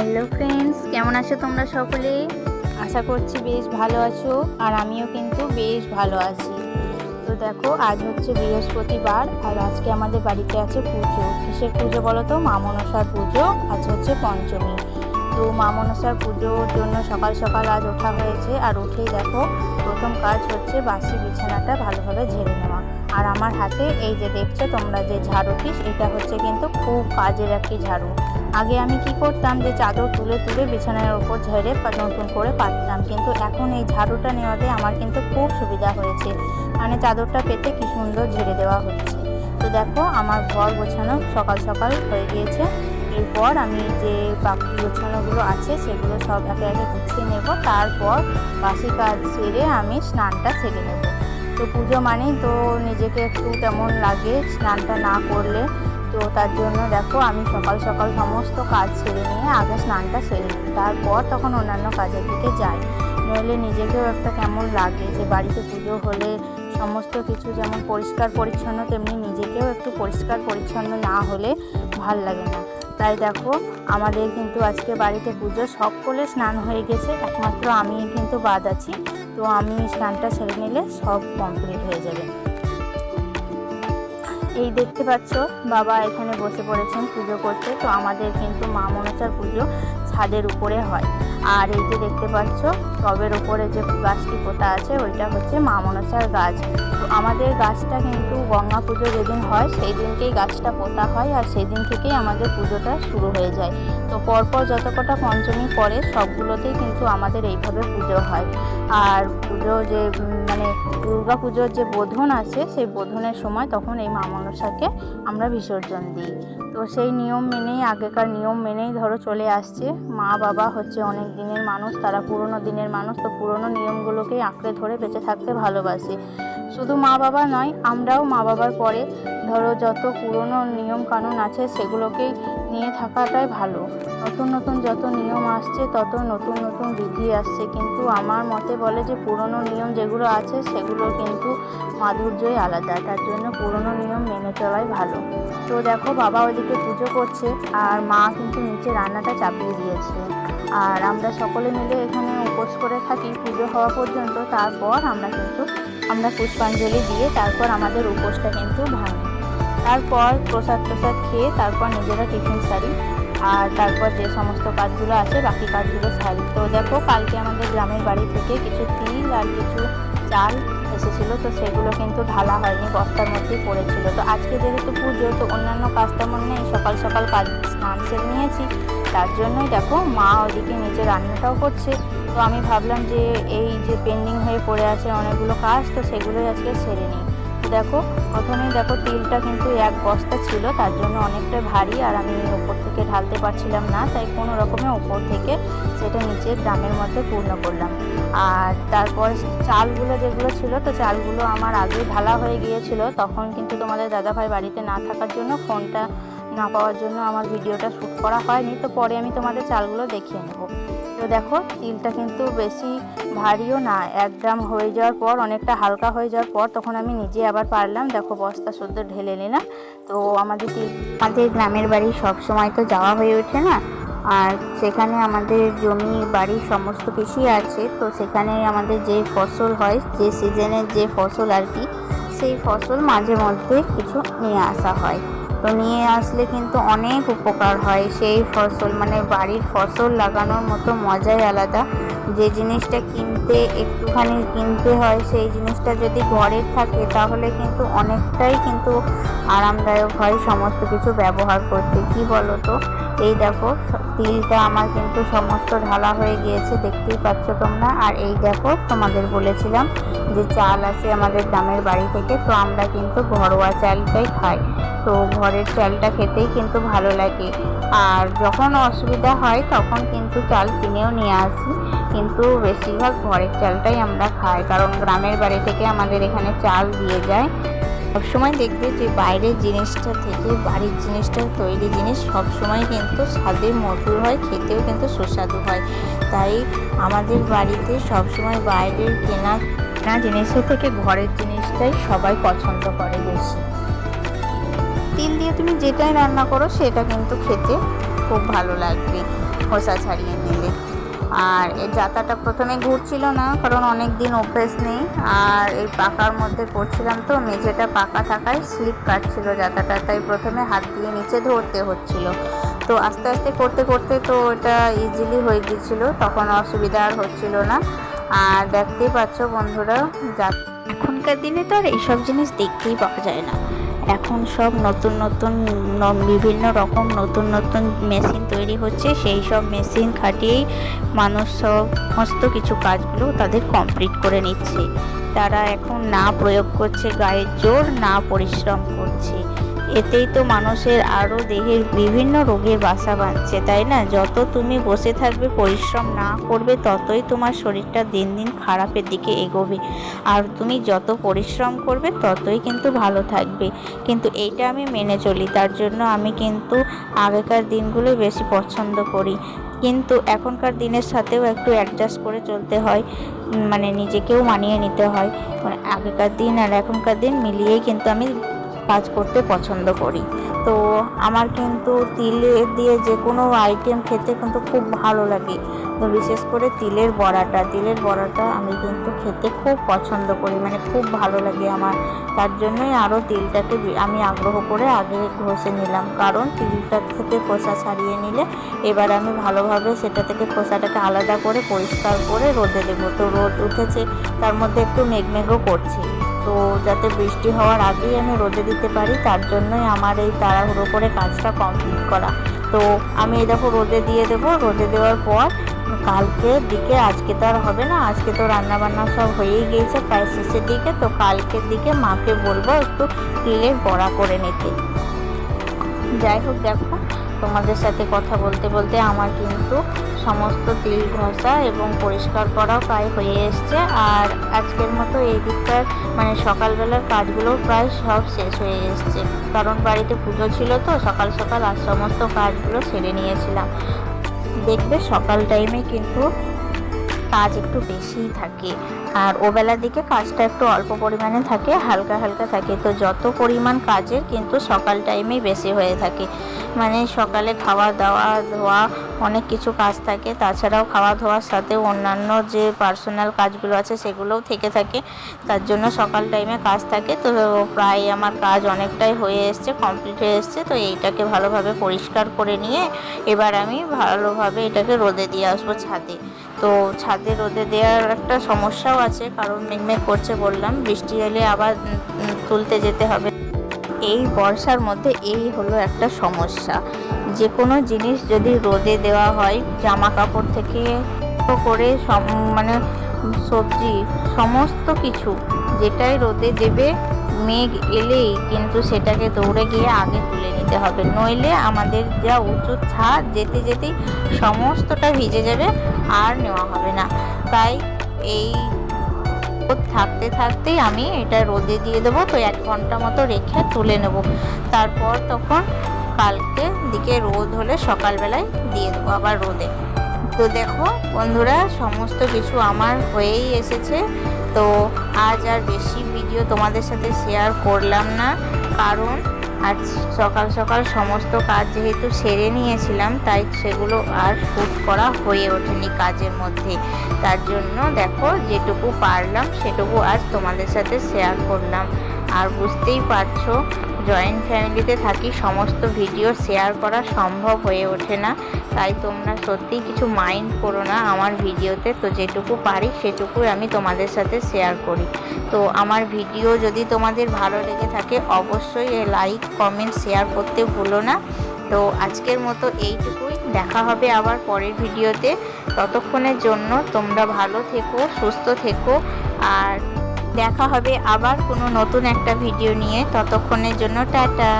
Hello friends, কেমন আছো তোমরা সকলে? আশা করছি বেশ ভালো আছো, আর আমিও কিন্তু বেশ ভালো আছি। তো দেখো, আজ হচ্ছে বৃহস্পতিবার, আর আজকে আমাদের বাড়িতে আছে পুজো। কিসের পুজো বলো তো? মা মনসার পুজো, আজ হচ্ছে পঞ্চমী। তো মা মনসার পুজোর জন্য সকাল সকাল আজ ওঠা হয়েছে, আর উঠেই দেখো, প্রথম কাজ হচ্ছে বাসি বিছানাটা ভালোভাবে ঝেড়ে নেওয়া। আর আমার হাতে এই যে দেখছ তোমরা যে ঝাড়ুটি এটা হচ্ছে কিন্তু খুব কাজের একটি ঝাড়ু। আগে আমি কি করতাম যে চাদর তুলে তুলে বিছানার ওপর ঝেড়ে নতুন করে পাততাম। কিন্তু এখন এই ঝাড়ুটা নেওয়াতে আমার কিন্তু খুব সুবিধা হয়েছে। মানে চাদরটা পেতে কি সুন্দর ঝেড়ে দেওয়া হচ্ছে। তো দেখো, আমার ঘর গোছানো সকাল সকাল হয়ে গিয়েছে। এরপর আমি যে বাকি গোছানোগুলো আছে, সেগুলো সব একে একে গুছিয়ে নেব। তারপর বাসি কাজ সেরে আমি স্নানটা সেরে নেব। তো পুজো মানেই তো নিজেকে একটু কেমন লাগে স্নানটা না করলে। তো তার জন্য দেখো আমি সকাল সকাল সমস্ত কাজ সেরে নিয়ে আগে স্নানটা সেরে নিই। তারপর তখন অন্যান্য কাজের দিকে যাই। নইলে নিজেকেও একটা কেমন লাগে যে বাড়িতে পুজো হলে সমস্ত কিছু যেমন পরিষ্কার পরিচ্ছন্ন, তেমনি নিজেকেও একটু পরিষ্কার পরিচ্ছন্ন না হলে ভালো লাগে না। তাই দেখো, আমাদের কিন্তু আজকে বাড়িতে পুজো সকলে স্নান হয়ে গেছে, একমাত্র আমি কিন্তু বাদ আছি। তো আমি স্নানটা সেরে নিলে সব কমপ্লিট হয়ে যাবে। এই দেখতে পাচ্ছ, বাবা এখানে বসে পড়েছেন পুজো করতে, তো আমাদের কিন্তু মা মনসার পুজো ছাদের উপরে হয়। আর এই যে দেখতে পাচ্ছ টবের উপরে যে গাছটি পোতা আছে, ওইটা হচ্ছে মা মনসার গাছ। তো আমাদের গাছটা কিন্তু গঙ্গা পুজো যেদিন হয়, সেই দিনকেই গাছটা পোতা হয় আর সেই দিন থেকেই আমাদের পুজোটা শুরু হয়ে যায়। তো পরপর যত কটা পঞ্চমী পরে সবগুলোতেই কিন্তু আমাদের এইভাবে পুজো হয়। আর পুজো যে মানে দুর্গা পুজোর যে বোধন আছে, সেই বোধনের সময় তখন এই মা মনসাকে আমরা বিসর্জন দিই। তো সেই নিয়ম মেনেই, আগেকার নিয়ম মেনেই ধরো চলে আসছে। মা বাবা হচ্ছে অনেক দিনের মানুষ, তারা পুরনো দিনের মানুষ তো পুরনো নিয়মগুলোকেই আঁকড়ে ধরে বেঁচে থাকতে ভালোবাসে। শুধু মা বাবা নয়, আমরাও মা বাবার পরে ধরো যত পুরনো নিয়ম কানুন আছে সেগুলোকেই নিয়ে থাকাটাই ভালো। নতুন নতুন যত নিয়ম আসছে, তত নতুন নতুন বিধি আসছে। কিন্তু আমার মতে বলে যে পুরনো নিয়ম যেগুলো আছে সেগুলো কিন্তু মাধুর্যই আলাদা, তার জন্য পুরনো নিয়ম মেনে চলাই ভালো। তো দেখো বাবা ওইদিকে পুজো করছে আর মা কিন্তু নিচে রান্নাটা চাপিয়ে দিয়েছে। আর আমরা সকলে মিলে এখানে উপোস করে থাকি, পুজো হওয়া পর্যন্ত, তারপর আমরা কিন্তু, আমরা পুষ্পাঞ্জলি দিয়ে তারপর আমাদের উপোসটা কিন্তু ভাঙি। তারপর প্রসাদ প্রসাদ খেয়ে তারপর নিজেরা টিফিন সারি। আর তারপর যে সমস্ত কাজগুলো আছে, বাকি কাজগুলো সারি। তো দেখো, কালকে আমাদের গ্রামের বাড়ি থেকে কিছু তিল আর কিছু চাল এসেছিল, তো সেগুলো কিন্তু ঢালা হয়নি, বস্তার মধ্যেই পড়েছিল। তো আজকে যেহেতু পুজো, তো অন্যান্য কাজ তেমন নেই, সকাল সকাল কাজ স্নান সেরে নিয়েছি। তার জন্যই দেখো, মা ওদিকে নিজে রান্নাটাও করছে। তো আমি ভাবলাম যে এই যে পেন্ডিং হয়ে পড়ে আছে অনেকগুলো কাজ, তো সেগুলোই আজকে সেরে নিই। দেখো প্রথমেই দেখো তিলটা কিন্তু এক বস্তা ছিল, তার জন্য অনেকটা ভারী, আর আমি উপর থেকে ঢালতে পারছিলাম না, তাই কোনো রকমে ওপর থেকে সেটা নিচে ড্রামের মধ্যে পূর্ণ করলাম। আর তারপর চালগুলো যেগুলো ছিল, তো চালগুলো আমার আগে ঢালা হয়ে গিয়েছিল, তখন কিন্তু তোমাদের দাদাভাই বাড়িতে না থাকার জন্য ফোনটা না পাওয়ার জন্য আমার ভিডিওটা শ্যুট করা হয়নি, তো পরে আমি তোমাদের চালগুলো দেখিয়ে নেব। তো দেখো, তিলটা কিন্তু বেশি ভারীও না। এক হয়ে যাওয়ার পর, অনেকটা হালকা হয়ে যাওয়ার পর, তখন আমি নিজে আবার পারলাম। দেখো, বস্তা শুদ্ধ ঢেলে নিলাম। তো আমাদের তিল, আমাদের গ্রামের বাড়ি সব সময় তো যাওয়া হয়ে ওঠে না। আর সেখানে আমাদের জমি, বাড়ি সমস্ত কিছুই আছে। তো সেখানে আমাদের যে ফসল হয়, যে সিজনের যে ফসল আর কি, সেই ফসল মাঝে মধ্যে কিছু নিয়ে আসা হয়। তো নিয়ে আসলে কিন্তু অনেক উপকার হয়। সেই ফসল মানে বাড়ির ফসল লাগানোর মতো মজাই আলাদা। যে জিনিসটা কিনতে, একটুখানি কিনতে হয়, সেই জিনিসটা যদি ঘরের থাকে, তাহলে কিন্তু অনেকটাই কিন্তু আরামদায়ক হয় সমস্ত কিছু ব্যবহার করতে। কি বলো তো এই দেখো, তিলটা আমার কিন্তু সমস্ত ঢালা হয়ে গিয়েছে, দেখতেই পাচ্ছ তোমরা। আর এই দেখো, তোমাদের বলেছিলাম যে চাল আসে আমাদের গ্রামের বাড়ি থেকে, তো আমরা কিন্তু ঘরোয়া চালটাই খাই। তো ঘরের চালটা খেতেই কিন্তু ভালো লাগে। আর যখন অসুবিধা হয়, তখন কিন্তু চাল কিনেও নিয়ে আসি। কিন্তু বেশিরভাগ ঘরের চালটাই আমরা খাই, কারণ গ্রামের বাড়ি থেকে আমাদের এখানে চাল দিয়ে যায়। সবসময় দেখবে যে বাইরের জিনিসটা থেকে বাড়ির জিনিসটা তৈরি জিনিস সবসময় কিন্তু স্বাদে মধুর হয়, খেতেও কিন্তু সুস্বাদু হয়। তাই আমাদের বাড়িতে সবসময় বাইরের কেনা কেনা জিনিসের থেকে ঘরের জিনিসটাই সবাই পছন্দ করে বেশি। তিল দিয়ে তুমি যেটাই রান্না করো, সেটা কিন্তু খেতে খুব ভালো লাগবে। খোসা ছাড়িয়ে নিলে আর এই জাতাটা প্রথমে ঘুরছিল না, কারণ অনেক দিন অভ্যেস নেই। আর এই পাকার মধ্যে পড়ছিলাম তো, মেঝেটা পাকা থাকায় স্লিপ কাটছিল জাতাটা তাই প্রথমে হাত দিয়ে নিচে ধরতে হচ্ছিল। তো আস্তে আস্তে করতে করতে তো এটা ইজিলি হয়ে গিয়েছিল, তখন অসুবিধা আর হচ্ছিল না। আর দেখতেই পাচ্ছ বন্ধুরা যা এখনকার দিনে তো আর এইসব জিনিস দেখতেই পাওয়া যায় না। এখন সব নতুন নতুন বিভিন্ন রকম নতুন নতুন মেশিন তৈরি হচ্ছে। সেই সব মেশিন খাটিয়েই মানুষ সমস্ত কিছু কাজগুলো তাদের কমপ্লিট করে নিচ্ছে। তারা এখন না প্রয়োগ করছে গায়ের জোর, না পরিশ্রম করছে। এতেই তো মানুষের আরও দেহের বিভিন্ন রোগের বাসা বাঁধছে, তাই না? যত তুমি বসে থাকবে, পরিশ্রম না করবে, ততই তোমার শরীরটা দিন দিন খারাপের দিকে এগোবে। আর তুমি যত পরিশ্রম করবে, ততই কিন্তু ভালো থাকবে। কিন্তু এইটা আমি মেনে চলি, তার জন্য আমি কিন্তু আগেকার দিনগুলোই বেশি পছন্দ করি। কিন্তু এখনকার দিনের সাথেও একটু অ্যাডজাস্ট করে চলতে হয় মানে নিজেকেও মানিয়ে নিতে হয়। মানে আগেকার দিন আর এখনকার দিন মিলিয়েই কিন্তু আমি কাজ করতে পছন্দ করি। তো আমার কিন্তু তিলে দিয়ে যে কোনো আইটেম খেতে কিন্তু খুব ভালো লাগে। তো বিশেষ করে তিলের বড়াটা তিলের বড়াটা আমি কিন্তু খেতে খুব পছন্দ করি মানে খুব ভালো লাগে আমার। তার জন্যই আরও তিলটাকে আমি আগ্রহ করে আগে ঘষে নিলাম। কারণ তিলটা থেকে খোসা ছাড়িয়ে নিলে এবার আমি ভালোভাবে সেটা থেকে খোসাটাকে আলাদা করে পরিষ্কার করে রোদে দেবো। তো রোদ উঠেছে, তার মধ্যে একটু মেঘমেঘও করছে। তো যাতে বৃষ্টি হওয়ার আগেই আমি রোদে দিতে পারি, তার জন্যই আমার এই তাড়াহুড়ো করে কাজটা কমপ্লিট করা। তো আমি এই দেখো রোদে দিয়ে দেবো, রোদে দেওয়ার পর কালকে দিকে, আজকে তো আর হবে না, আজকে তো রান্না বান্না সব হয়েই গিয়েছে, প্রায় শেষের দিকে, তো কালকের দিকে মাকে বলব একটু তিলের বড়া করে নিতে। যাই হোক দেখো, তোমাদের সাথে কথা বলতে বলতে আমার কিন্তু সমস্ত তিল ঘষা এবং পরিষ্কার করাও প্রায় হয়ে এসছে। আর আজকের মতো এই দিকটার মানে সকালবেলার কাজগুলো প্রায় সব শেষ হয়ে এসছে। কারণ বাড়িতে পুজো ছিল তো, সকাল সকাল আর সমস্ত কাজগুলো সেরে নিয়েছিলাম। দেখবে সকাল টাইমে কিন্তু কাজ একটু বেশিই থাকে। আর ওবেলার দিকে কাজটা একটু অল্প পরিমাণে থাকে, হালকা হালকা থাকে। তো যত পরিমাণ কাজের কিন্তু সকাল টাইমেই বেশি হয়ে থাকে। মানে সকালে খাওয়া দাওয়া, ধোয়া, অনেক কিছু কাজ থাকে। তাছাড়াও খাওয়া ধোয়ার সাথে অন্যান্য যে পার্সোনাল কাজগুলো আছে, সেগুলোও থেকে থাকে। তার জন্য সকাল টাইমে কাজ থাকে। তো প্রায় আমার কাজ অনেকটাই হয়ে এসছে কমপ্লিট হয়ে এসছে। তো এইটাকে ভালোভাবে পরিষ্কার করে নিয়ে এবার আমি ভালোভাবে এটাকে রোদে দিয়ে আসব ছাদে। তো ছাদে রোদে দেওয়ার একটা সমস্যাও আছে, কারণ মেঘমেঘ করছে বললাম। বৃষ্টি এলে আবার তুলতে যেতে হবে। এই বর্ষার মধ্যে এই হলো একটা সমস্যা। যে কোনো জিনিস যদি রোদে দেওয়া হয় জামা কাপড় থেকে করে মানে সবজি, সমস্ত কিছু যেটাই রোদে দেবে মেঘ এলেই কিন্তু সেটাকে দৌড়ে গিয়ে আগে তুলে নিতে হবে। নইলে আমাদের যা উঁচু ছাদ, যেতে যেতেই সমস্তটা ভিজে যাবে, আর নেওয়া হবে না। তাই এই থাকতে থাকতেই আমি এটা রোদে দিয়ে দেবো, তো এক ঘণ্টা মতো রেখে তুলে নেব। তারপর তখন কালকে দিকে রোদ হলে সকালবেলায় দিয়ে দেবো আবার রোদে। তো দেখো, বন্ধুরা, সমস্ত কিছু আমার হয়েই এসেছে। তো আজ আর বেশি ভিডিও তোমাদের সাথে শেয়ার করলাম না, কারণ আজ সকাল সকাল সমস্ত কাজ যেহেতু সেরে নিয়েছিলাম, তাই সেগুলো আর শ্যুট করা হয়ে ওঠেনি কাজের মধ্যে। তার জন্য দেখো, যেটুকু পারলাম, সেটুকু আজ তোমাদের সাথে শেয়ার করলাম। আর বুঝতেই পারছ জয়েন্ট ফ্যামিলিতে থাকি, সমস্ত ভিডিও শেয়ার করা সম্ভব হয়ে ওঠে না। তাই তোমরা সত্যিই কিছু মাইন্ড করো না আমার ভিডিওতে তো। যেটুকু পারি, সেটুকুই আমি তোমাদের সাথে শেয়ার করি। তো আমার ভিডিও যদি তোমাদের ভালো লেগে থাকে, অবশ্যই লাইক কমেন্ট শেয়ার করতে ভুলো না। তো আজকের মতো এইটুকুই। দেখা হবে আবার পরের ভিডিওতে ততক্ষণের জন্য তোমরা ভালো থেকো, সুস্থ থেকো। আর দেখা হবে আবার কোনো নতুন একটা ভিডিও নিয়ে। ততক্ষণের জন্য টাটা।